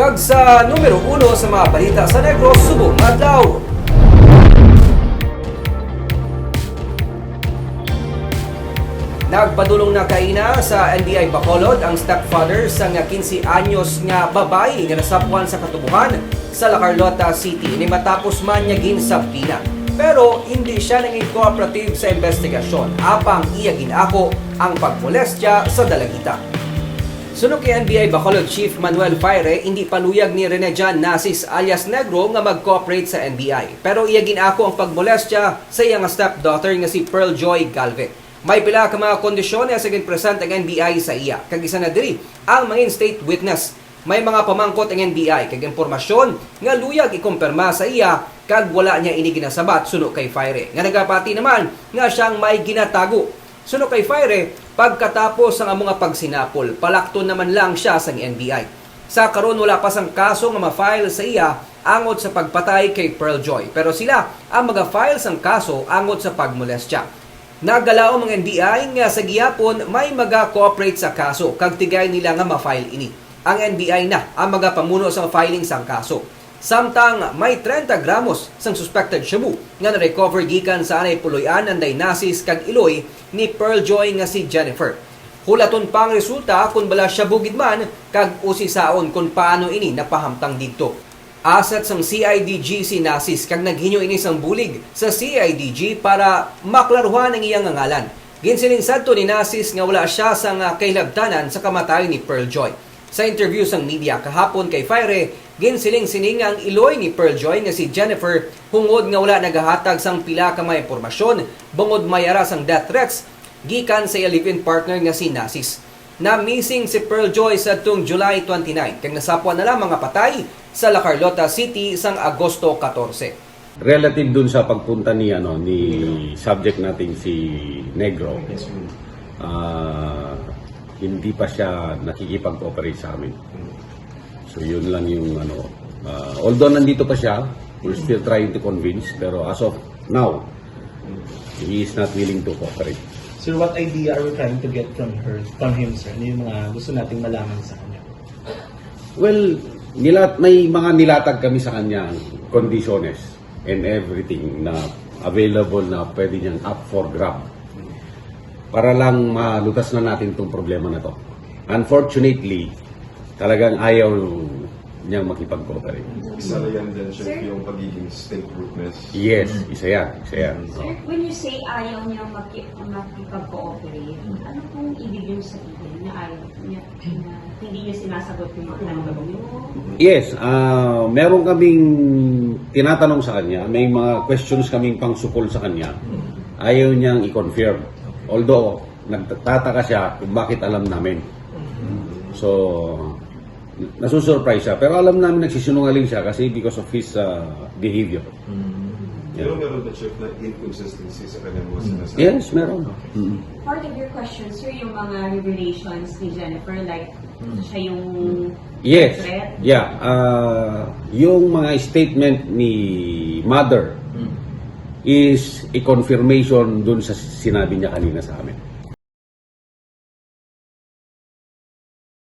Kag sa numero uno sa mga balita sa Negros, subong adlaw. Nagpadulong na kaina sa NBI Bacolod ang stepfather sa nga 15 anyos nga babae nga nasapuan sa katubuhan sa La Carlota City ni matapos man niya ginsabtina. Pero hindi siya naging cooperative sa investigasyon apang iya ginako ang pagmolestya sa dalagita. Sunog kay NBI Bacolod Chief Manuel Faire, hindi paluyag ni Rene Jan Nasis alias Negro nga mag-cooperate sa NBI. Pero iya ginako ang pagmolestya sa iyang stepdaughter nga si Pearl Joy Galvez. May pila ka mga kondisyon nga sige present ang NBI sa iya. Kag isa na diri ang mga state witness. May mga pamangkot ang NBI kag impormasyon nga luyag ikumpirma sa iya kag wala niya ini ginasabat suno kay Fire. Nga nagapati naman nga siyang may ginatago. Suno kay Fire, pagkatapos ang among nga pagsinapol, palakton naman lang siya sa NBI. Sa karon wala pa sang kaso nga ma-file sa iya angod sa pagpatay kay Pearl Joy. Pero sila ang mga-file sang kaso angod sa pagmolestya. Nagalao mga NBI nga sa giyapon may maga-cooperate sa kaso kag tigay nila nga ma-file ini. Ang NBI na ang mga pamuno sa filing sang kaso. Samtang may 30 gramos sang suspected shabu nga na-recover gikan sa anay puloy-an ang Dynasis kag Iloy ni Pearl Joy nga si Jennifer. Hulaton pa ang resulta kung bala siya bugid man kag usisaon kung paano ini napahamtang dito. Asset sang CIDG si Nasis kag naghinyo ini sang bulig sa CIDG para maklaruhan ang iyang ngalan. Ginsiling sadto ni Nasis nga wala siya sa nga kailabtanan sa kamatayon ni Pearl Joy. Sa interview sang media kahapon kay Fire, ginsiling sining ang iloy ni Pearl Joy nga si Jennifer hungod nga wala nagahatag sang pila ka mga impormasyon bungod mayara sang death threats gikan sa live-in partner nga si Nasis na missing si Pearl Joy sa tung July 29 kag nasapwa na lang mga patay sa La Carlota City sang Agosto 14. relative dun sa pagpunta ni ano ni subject natin si Negro ah, hindi pa siya nakikipag-cooperate sa amin so yun lang yung ano ah, although nandito pa siya we're still trying to convince pero as of now he is not willing to cooperate Sir, what idea are we trying to get from her, from him, sir? Ano yung mga gusto nating malaman sa kanya? well nilat may mga nilatag kami sa kanya conditions and everything na available na pwede niyang up for grab para lang malutas na natin itong problema na to. Unfortunately, talagang ayaw niyang makipag-cooperate. Isa na yan din siya yung pagiging state witness. Yes, isa yan. Isa yan. Sir, when you say ayaw niya maki- makipag-cooperate, ano pong ibig yung sabihin na ayaw niya, na hindi niya sinasagot yung mga tanong niyo? Yes, ah meron kaming tinatanong sa kanya, may mga questions kaming pangsukol sa kanya. Ayaw niyang i-confirm. Although, nagtataka siya kung bakit alam namin. So, nasusurprise siya. Pero alam namin nagsisinungaling siya kasi because of his ah, behavior. Pero meron ba Chief na inconsistency sa kanyang mga sinasabi? Yes, meron. Mm. Part of your question, sir, yung mga revelations ni Jennifer, like, siya yung Yes. threat? Yeah. ah yung mga statement ni mother is a confirmation dun sa sinabi niya kanina sa amin.